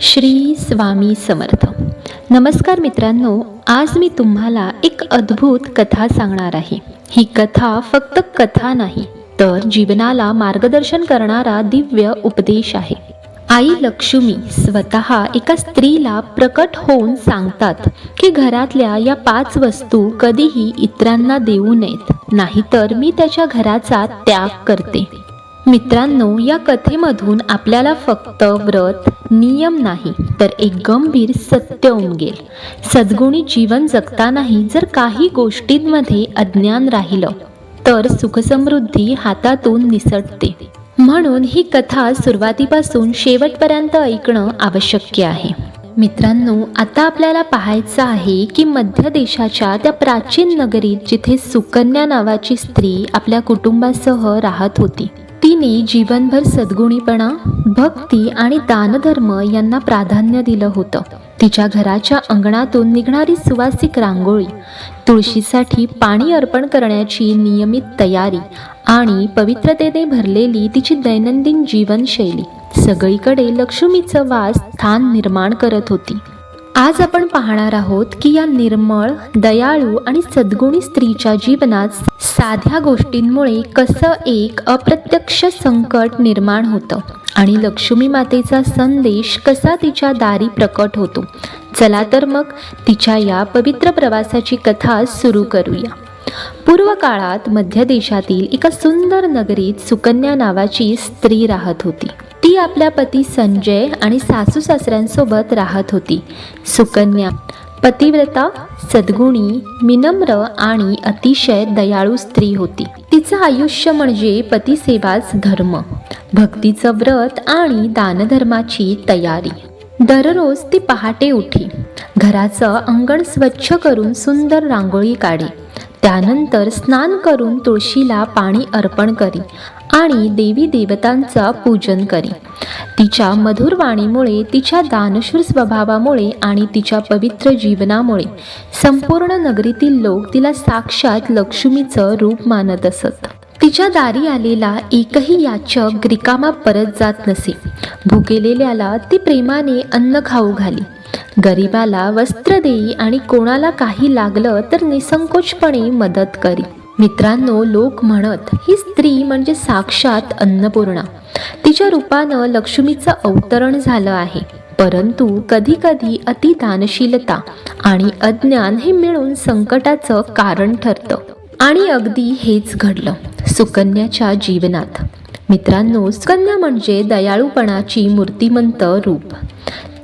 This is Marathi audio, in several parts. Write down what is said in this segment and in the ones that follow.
श्री स्वामी समर्थ. नमस्कार मित्रांनो आज मी तुम्हाला एक अद्भुत कथा सांगणार आहे. ही कथा फक्त कथा नाही तर जीवनाला मार्गदर्शन करणारा दिव्य उपदेश आहे. आई लक्ष्मी स्वतः एका स्त्रीला प्रकट होऊन सांगतात की घरातल्या या पाच वस्तू कधीही इतरांना देऊ नयेत नाहीतर मी त्याच्या घराचा त्याग करते. मित्रांनो या कथेमधून आपल्याला फक्त व्रत नियम नाही तर एक गंभीर सत्य उमगेल. सद्गुणी जीवन जगतानाही जर काही गोष्टींमध्ये अज्ञान राहिलं तर सुखसमृद्धी हातातून निसटते. म्हणून ही कथा सुरुवातीपासून शेवटपर्यंत ऐकणं आवश्यक आहे. मित्रांनो आता आपल्याला पाहायचं आहे की मध्य देशाच्या त्या प्राचीन नगरीत जिथे सुकन्या नावाची स्त्री आपल्या कुटुंबासह राहत होती. तिने जीवनभर सद्गुणीपणा भक्ती आणि दानधर्म यांना प्राधान्य दिलं होतं. तिच्या घराच्या अंगणातून निघणारी सुवासिक रांगोळी तुळशीसाठी पाणी अर्पण करण्याची नियमित तयारी आणि पवित्रतेने भरलेली तिची दैनंदिन जीवनशैली. सगळीकडे लक्ष्मीचं वास स्थान निर्माण करत होती. आज आपण पाहणार आहोत की या निर्मळ दयाळू आणि सद्गुणी स्त्रीच्या जीवनात साध्या गोष्टींमुळे कसं एक अप्रत्यक्ष संकट निर्माण होतं आणि लक्ष्मी मातेचा संदेश कसा तिच्या दारी प्रकट होतो. चला तर मग तिच्या या पवित्र प्रवासाची कथा सुरू करूया. पूर्व काळात मध्य देशातील एका सुंदर नगरीत सुकन्या नावाची स्त्री राहत होती. ती आपल्या पती संजय आणि सासू सासऱ्यांसोबत राहत होती. सुकन्या पतिव्रता सद्गुणी विनम्र आणि अतिशय दयाळू स्त्री होती. तिचं आयुष्य म्हणजे पतिसेवाच धर्म भक्तीचं व्रत आणि दानधर्माची तयारी. दररोज ती पहाटे उठी. घराचं अंगण स्वच्छ करून सुंदर रांगोळी काढे. त्यानंतर स्नान करून तुळशीला पाणी अर्पण करी आणि देवी देवतांचा पूजन करी. तिच्या मधुर वाणीमुळे तिच्या दानशूर स्वभावामुळे आणि तिच्या पवित्र जीवनामुळे संपूर्ण नगरीतील लोक तिला साक्षात लक्ष्मीचं रूप मानत असत. तिच्या दारी आलेला एकही याचक रिकामा परत जात नसे. भुकेलेल्याला ती प्रेमाने अन्न खाऊ घाली. गरिबाला वस्त्र देई आणि कोणाला काही लागलं तर निसंकोचपणे मदत करी. मित्रांनो लोक म्हणत ही स्त्री म्हणजे साक्षात अन्नपूर्णा. तिच्या रूपानं लक्ष्मीचं अवतरण झालं आहे. परंतु कधीकधी अति दानशीलता आणि अज्ञान हे मिळून संकटाचं कारण ठरतं. आणि अगदी हेच घडलं सुकन्याच्या जीवनात. मित्रांनो सुकन्या म्हणजे दयाळूपणाची मूर्तिमंत रूप.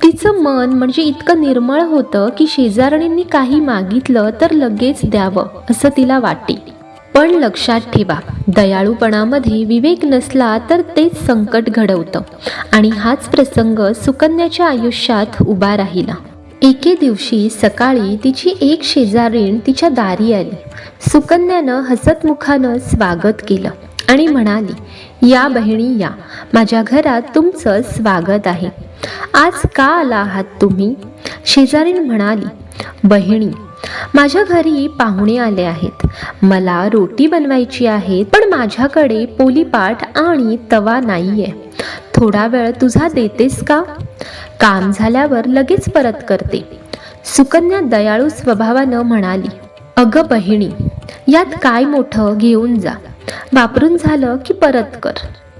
तिचं मन म्हणजे इतकं निर्मळ होतं की शेजारणींनी काही मागितलं तर लगेच द्यावं असं तिला वाटे पण लक्षात ठेवा दयाळूपणामध्ये विवेक नसला तर तेच संकट घडवतं. आणि हाच प्रसंग सुकन्याच्या आयुष्यात उभा राहिला. एके दिवशी सकाळी तिची एक शेजारीण तिच्या दारी आली. सुकन्यानं हसतमुखानं स्वागत केलं आणि म्हणाली या बहिणी या. माझ्या घरात तुमचं स्वागत आहे. आज का आला आहात तुम्ही? शेजारीण म्हणाली बहिणी माझ्या घरी पाहुणे आले आहेत. मला रोटी बनवायची आहे पण माझ्याकडे पोलीपाट आणि तवा नाहीये. थोडा वेळ तुझा देतेस का? काम झाल्यावर लगेच परत करते. सुकन्या दयाळू स्वभावानं म्हणाली अगं बहिणी यात काय मोठं घेऊन जा. वापरून झालं की परत कर.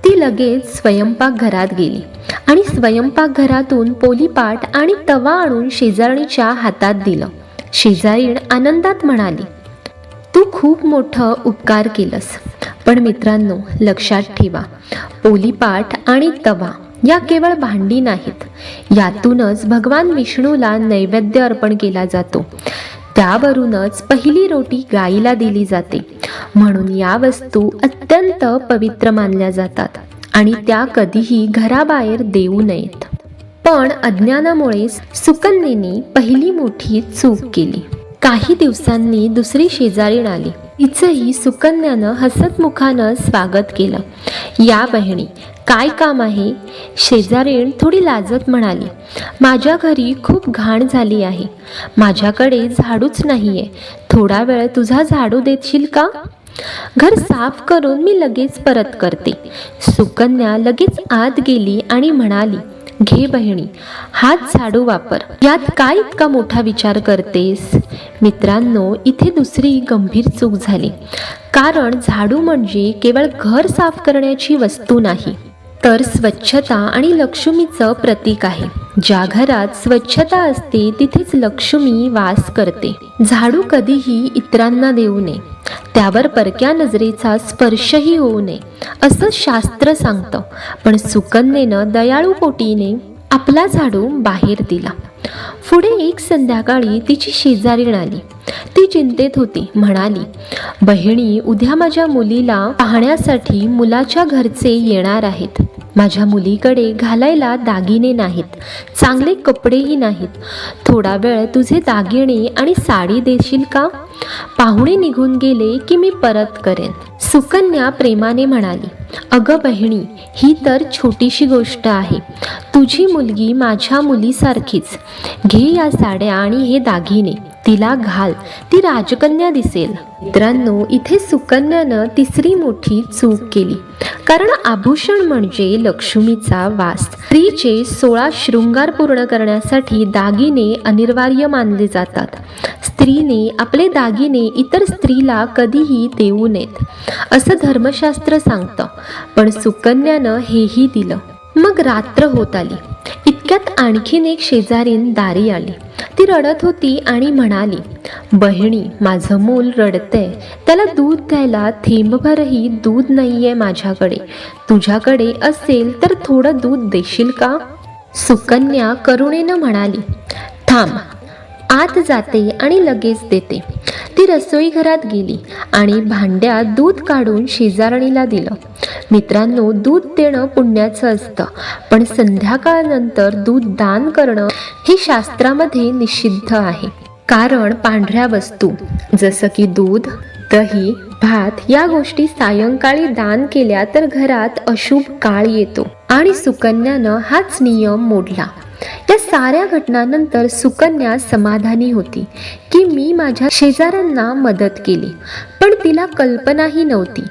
ती लगेच स्वयंपाकघरात गेली आणि स्वयंपाकघरातून पोलीपाट आणि तवा आणून शेजारणीच्या हातात दिलं. शेजारीण आनंदात म्हणाली तू खूप मोठं उपकार केलंस. पण मित्रांनो लक्षात ठेवा पोलीपाठ आणि तवा या केवळ भांडी नाहीत. यातूनच भगवान विष्णूला नैवेद्य अर्पण केला जातो. त्यावरूनच पहिली रोटी गाईला दिली जाते. म्हणून या वस्तू अत्यंत पवित्र मानल्या जातात आणि त्या कधीही घराबाहेर देऊ नयेत. पण अज्ञानामुळे सुकन्येने पहिली मोठी चूक केली. काही दिवसांनी दुसरी शेजारीण आली. तिचंही सुकन्यानं हसतमुखानं स्वागत केलं. या बहिणी काय काम आहे? शेजारीण थोडी लाजत म्हणाली. माझ्या घरी खूप घाण झाली आहे. माझ्याकडे झाडूच नाहीये. थोडा वेळ तुझा झाडू देशील का? घर साफ करून मी लगेच परत करते. सुकन्या लगेच आत गेली आणि म्हणाली घे बहिणी हाच झाडू वापर. यात काय इतका मोठा विचार करतेस? मित्रांनो इथे दुसरी गंभीर चूक झाली. कारण झाडू म्हणजे केवळ घर साफ करण्याची वस्तू नाही तर स्वच्छता आणि लक्ष्मीचं प्रतीक आहे. ज्या घरात स्वच्छता असते तिथेच लक्ष्मी वास करते. झाडू कधीही इतरांना देऊ नये. त्यावर परक्या नजरेचा स्पर्शही होऊ नये असं शास्त्र सांगतं. पण सुकन्येनं दयाळू पोटीने आपला झाडू बाहेर दिला. पुढे एक संध्याकाळी तिची शेजारीण आली. ती चिंतेत होती. म्हणाली बहिणी उद्या माझ्या मुलीला पाहण्यासाठी मुलाच्या घरचे येणार आहेत. माझ्या मुलीकडे घालायला दागिने नाहीत चांगले कपडेही नाहीत. थोडा वेळ तुझे दागिने आणि साडी देशील का? पाहुणे निघून गेले की मी परत करेन. सुकन्या प्रेमाने म्हणाली अगं बहिणी ही तर छोटीशी गोष्ट आहे. तुझी मुलगी माझ्या मुलीसारखीच. घे या साड्या आणि हे दागिने. तिला घाल. ती राजकन्या दिसेल. मित्रांनो इथे सुकन्यानं तिसरी मोठी चूक केली. कारण आभूषण म्हणजे लक्ष्मीचा वास. स्त्रीचे सोळा शृंगार पूर्ण करण्यासाठी दागिने अनिवार्य मानले जातात. स्त्रीने आपले दागिने इतर स्त्रीला कधीही देऊ नयेत. असं धर्मशास्त्र सांगतं. पण सुकन्यानं हेही दिलं. मग रात्र होत आली. इतक्यात आणखीन एक शेजारीन दारी आली. ती रडत होती आणि म्हणाली बहिणी माझं मूल रडतंय. त्याला दूध द्यायला थेंबभरही दूध नाही आहे माझ्याकडे. तुझ्याकडे असेल तर थोडं दूध देशील का? सुकन्या करुणेनं म्हणाली थांब. आत जाते आणि लगेच देते. ती रसोई घरात गेली आणि भांड्यात दूध काढून शेजारणीला दिलं. मित्रांनो दूध देणं पुण्याचं असतं पण संध्याकाळनंतर दूध दान करणं हे शास्त्रामध्ये निषिद्ध आहे. कारण पांढऱ्या वस्तू जसं की दूध दही भात या गोष्टी सायंकाळी दान केल्या तर घरात अशुभ काळ येतो आणि सुकन्यानं हाच नियम मोडला. या साऱ्या घटनांनंतर सुकन्या समाधानी होती की मी माझ्या शेजाऱ्यांना मदत केली. पण तिला कल्पनाही नव्हती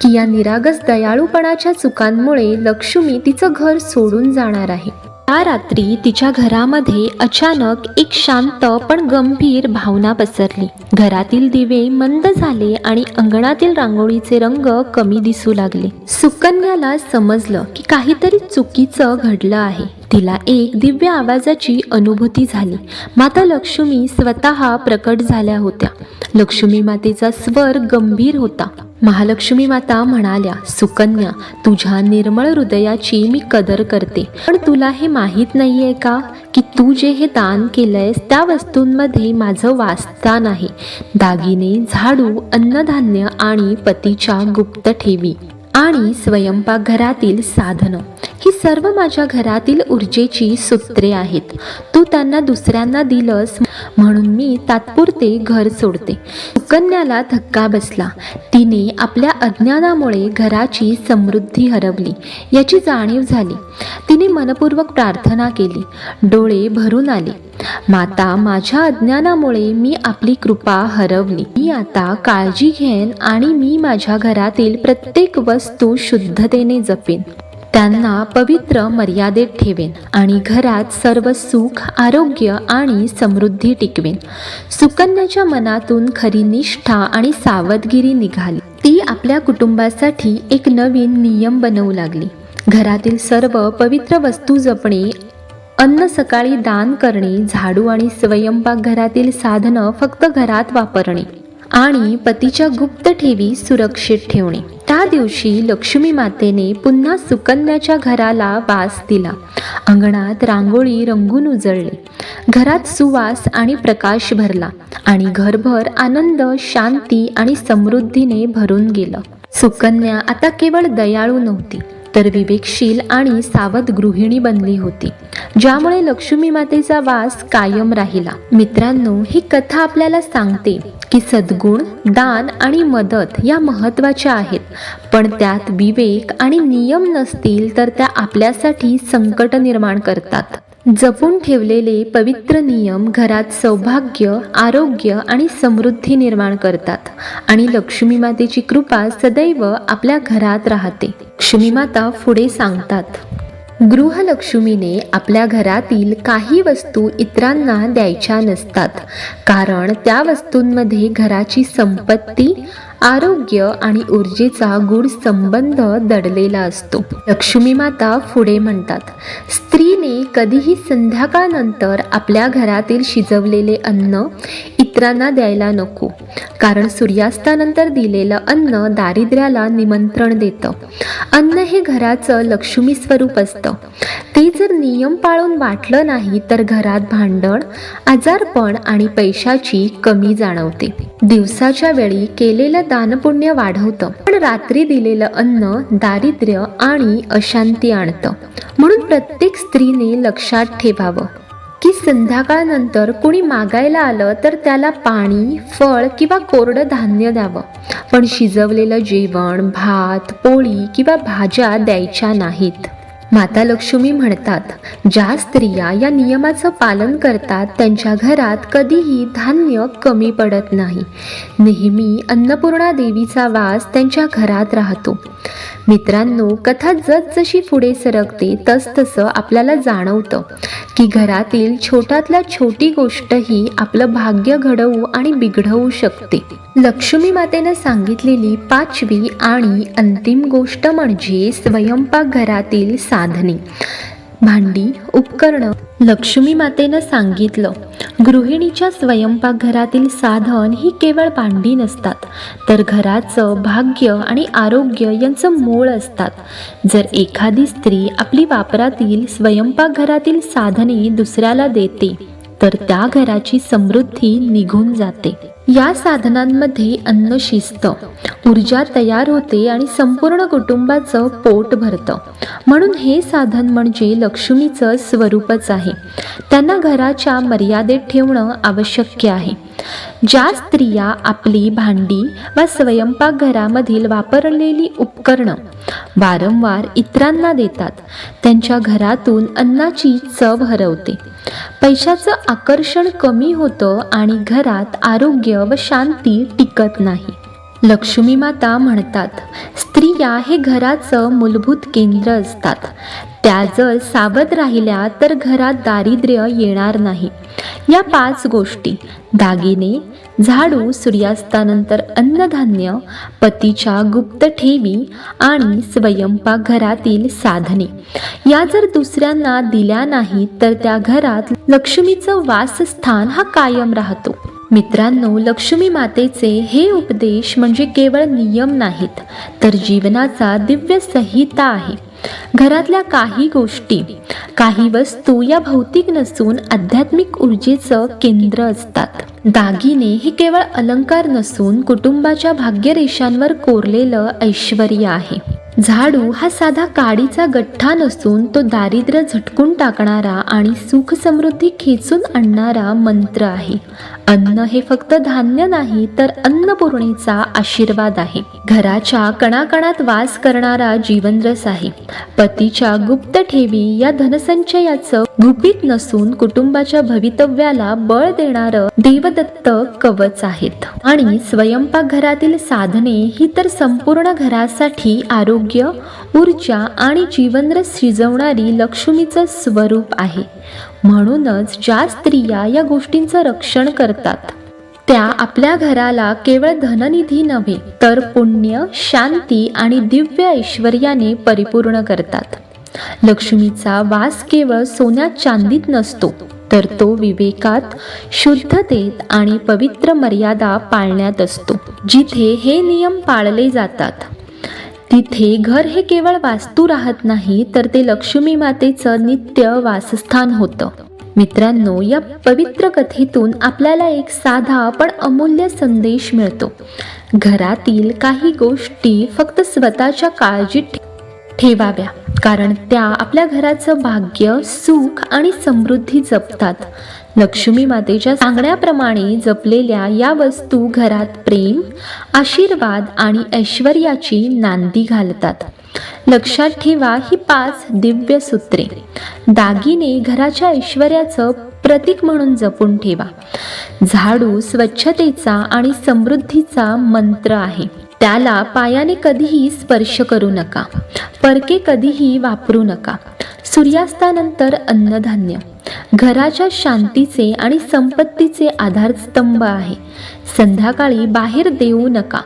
की या निरागस दयाळूपणाच्या चुकांमुळे लक्ष्मी तिचं घर सोडून जाणार आहे. त्या रात्री तिच्या घरामध्ये अचानक एक शांत पण गंभीर भावना पसरली. घरातील दिवे मंद झाले आणि अंगणातील रांगोळीचे रंग कमी दिसू लागले. सुकन्याला समजलं की काहीतरी चुकीचं घडलं आहे. तिला एक दिव्य आवाजाची अनुभूती झाली. माता लक्ष्मी स्वतः प्रकट झाल्या होत्या. लक्ष्मी मातेचा स्वर गंभीर होता. महालक्ष्मी माता म्हणाल्या सुकन्या तुझ्या निर्मळ हृदयाची मी कदर करते. पण तुला हे माहीत नाहीये का की तू जे हे दान केलंयस त्या वस्तूंमध्ये माझं वासस्थान आहे. दागिने झाडू अन्नधान्य आणि पतीच्या गुप्त ठेवी आणि स्वयंपाकघरातील साधनं. ही सर्व माझ्या घरातील ऊर्जेची सूत्रे आहेत. तू त्यांना दुसऱ्यांना दिलंस म्हणून मी तात्पुरते घर सोडते. सुकन्याला धक्का बसला. तिने आपल्या अज्ञानामुळे घराची समृद्धी हरवली. याची जाणीव झाली. तिने मनपूर्वक प्रार्थना केली. डोळे भरून आले. माता माझ्या अज्ञानामुळे मी आपली कृपा हरवली. मी आता काळजी घेन आणि मी माझ्या घरातील प्रत्येक वस्तू शुद्धतेने जपेन. त्यांना पवित्र मर्यादेत ठेवेन आणि घरात सर्व सुख आरोग्य आणि समृद्धी टिकवेन. सुकन्याच्या मनातून खरी निष्ठा आणि सावधगिरी निघाली. ती आपल्या कुटुंबासाठी एक नवीन नियम बनवू लागली. घरातील सर्व पवित्र वस्तू जपणे अन्न सकाळी दान करणे झाडू आणि स्वयंपाकघरातील साधनं फक्त घरात वापरणे आणि पतीच्या गुप्त ठेवी सुरक्षित ठेवणे. त्या दिवशी लक्ष्मी मातेने पुन्हा सुकन्याच्या घराला वास दिला. अंगणात रांगोळी रंगून उजळली. घरात सुवास आणि प्रकाश भरला आणि घरभर आनंद शांती आणि समृद्धीने भरून गेलं. सुकन्या आता केवळ दयाळू नव्हती तर विवेकशील आणि सावध गृहिणी बनली होती ज्यामुळे लक्ष्मी मातेचा वास कायम राहिला. मित्रांनो ही कथा आपल्याला सांगते की सद्गुण दान आणि मदत या महत्त्वाच्या आहेत. पण त्यात विवेक आणि नियम नसतील तर त्या आपल्यासाठी संकट निर्माण करतात. जपून ठेवलेले पवित्र नियम घरात सौभाग्य आरोग्य आणि समृद्धी निर्माण करतात. आणि लक्ष्मी मातेची कृपा सदैव आपल्या घरात राहते. लक्ष्मी माता पुढे सांगतात. गृहलक्ष्मीने आपल्या घरातील काही वस्तू इतरांना द्यायच्या नसतात. कारण त्या वस्तूंमध्ये घराची संपत्ती आरोग्य आणि ऊर्जेचा गूढ संबंध दडलेला असतो. लक्ष्मी माता पुढे म्हणतात स्त्रीने कधीही संध्याकाळनंतर आपल्या घरातील शिजवलेले अन्न इतरांना द्यायला नको कारण सूर्यास्तानंतर दिलेलं अन्न दारिद्र्याला निमंत्रण देतं. अन्न हे घराचं लक्ष्मी स्वरूप असतं. ते जर नियम पाळून वाटलं नाही तर घरात भांडण आजारपण आणि पैशाची कमी जाणवते. दिवसाच्या वेळी केलेलं दानपुण्य वाढवतं. पण रात्री दिलेलं अन्न दारिद्र्य आणि अशांती आणतं. म्हणून प्रत्येक स्त्रीने लक्षात ठेवावं की संध्याकाळनंतर कुणी मागायला आलं तर त्याला पाणी फळ किंवा कोरडं धान्य द्यावं. पण शिजवलेलं जेवण भात पोळी किंवा भाज्या द्यायच्या नाहीत. माता लक्ष्मी म्हणतात ज्या स्त्रिया या नियमाचं पालन करतात त्यांच्या घरात कधीही धान्य कमी पडत नाही. नेहमी अन्नपूर्णा देवीचा वास त्यांच्या घरात राहतो. मित्रांनो कथा जसजशी पुढे सरकते तसतसं आपल्याला जाणवतं की घरातील छोट्यातल्या छोटी गोष्टही आपलं भाग्य घडवू आणि बिघडवू शकते. लक्ष्मी मातेनं सांगितलेली पाचवी आणि अंतिम गोष्ट म्हणजे स्वयंपाकघरातील साधने. भांडी उपकरणं लक्ष्मी मातेनं सांगितलं गृहिणीच्या स्वयंपाकघरातील साधन ही केवळ भांडी नसतात तर घराचं भाग्य आणि आरोग्य यांचं मूळ असतात. जर एखादी स्त्री आपली वापरातील स्वयंपाकघरातील साधने दुसऱ्याला देते तर त्या घराची समृद्धी निघून जाते. या साधनांमध्ये अन्न शिस्त ऊर्जा तयार होते आणि संपूर्ण कुटुंबाचं पोट भरतं. म्हणून हे साधन म्हणजे लक्ष्मीचं स्वरूपच आहे. त्यांना घराच्या मर्यादेत ठेवणं आवश्यक आहे. ज्या स्त्रिया आपली भांडी वा स्वयंपाकघरामधील वापरलेली उपकरणं वारंवार इतरांना देतात त्यांच्या घरातून अन्नाची चव हरवते. पैशाचं आकर्षण कमी होतं आणि घरात आरोग्य व शांती टिकत नाही. लक्ष्मी माता म्हणतात स्त्रिया हे घराचं मूलभूत केंद्र असतात. त्या जर सावध राहिल्या तर घरात दारिद्र्य येणार नाही. या पाच गोष्टी. दागिने झाडू सूर्यास्तानंतर अन्नधान्य पतीच्या गुप्त ठेवी आणि स्वयंपाकघरातील साधने. या जर दुसऱ्यांना दिल्या नाही तर त्या घरात लक्ष्मीचं वासस्थान हा कायम राहतो. मित्रांनो लक्ष्मी मातेचे हे उपदेश म्हणजे केवळ नियम नाहीत तर जीवनाचा दिव्य संहिता आहे. घरातल्या काही गोष्टी काही वस्तू या भौतिक नसून आध्यात्मिक ऊर्जेचं केंद्र असतात. दागिने हे केवळ अलंकार नसून कुटुंबाच्या भाग्यरेषांवर कोरलेलं ऐश्वर आहे. झाडू हा साधा काडीचा गठ्ठा नसून तो दारिद्र्य झटकून टाकणारा आणि सुख समृद्धी खेचून आणणारा मंत्र आहे. अन्न हे फक्त धान्य नाही तर अन्नपूर्णेचा आशीर्वाद आहे. घराच्या कणाकणात वास करणारा जीवनरस आहे. पतीच्या गुप्त ठेवी या धनसंचयाचं गुपित नसून कुटुंबाच्या भवितव्याला बळ देणारं देवदत्त कवच आहेत. आणि स्वयंपाकघरातील साधने ही तर संपूर्ण घरासाठी आरोग्य ऊर्जा आणि जीवनरस शिजवणारी लक्ष्मीचं स्वरूप आहे. म्हणूनच ज्या स्त्रिया या गोष्टींचं रक्षण करतात त्या आपल्या घराला केवळ धननिधी नव्हे तर पुण्य शांती आणि दिव्य ऐश्वर्याने परिपूर्ण करतात. लक्ष्मीचा वास केवळ सोन्यात चांदीत नसतो तर तो विवेकात शुद्धतेत आणि पवित्र मर्यादा पाळण्यात असतो जिथे हे नियम पाळले जातात. तिथे घर हे केवळ वास्तू राहत नाही तर ते लक्ष्मी मातेचं नित्य वासस्थान होतं. मित्रांनो या पवित्र कथेतून आपल्याला एक साधा पण अमूल्य संदेश मिळतो. घरातील काही गोष्टी फक्त स्वतःच्या काळजीत ठेवाव्या कारण त्या आपल्या घराचं भाग्य सुख आणि समृद्धी जपतात. लक्ष्मी मातेच्या सांगण्याप्रमाणे जपलेल्या या वस्तू घरात प्रेम आशीर्वाद आणि ऐश्वर्याची नांदी घालतात. लक्षात ठेवा ही पाच दिव्य सूत्रे. दागिने घराच्या ऐश्वर्याचं प्रतीक म्हणून जपून ठेवा. झाडू स्वच्छतेचा आणि समृद्धीचा मंत्र आहे. त्याला पायाने कधीही स्पर्श करू नका. परके कधीही वापरू नका. सूर्यास्तानंतर अन्नधान्य. घराच्या शांतीचे आणि संपत्तीचे आधारस्तंभ आहे. संध्याकाळी बाहेर देऊ नका.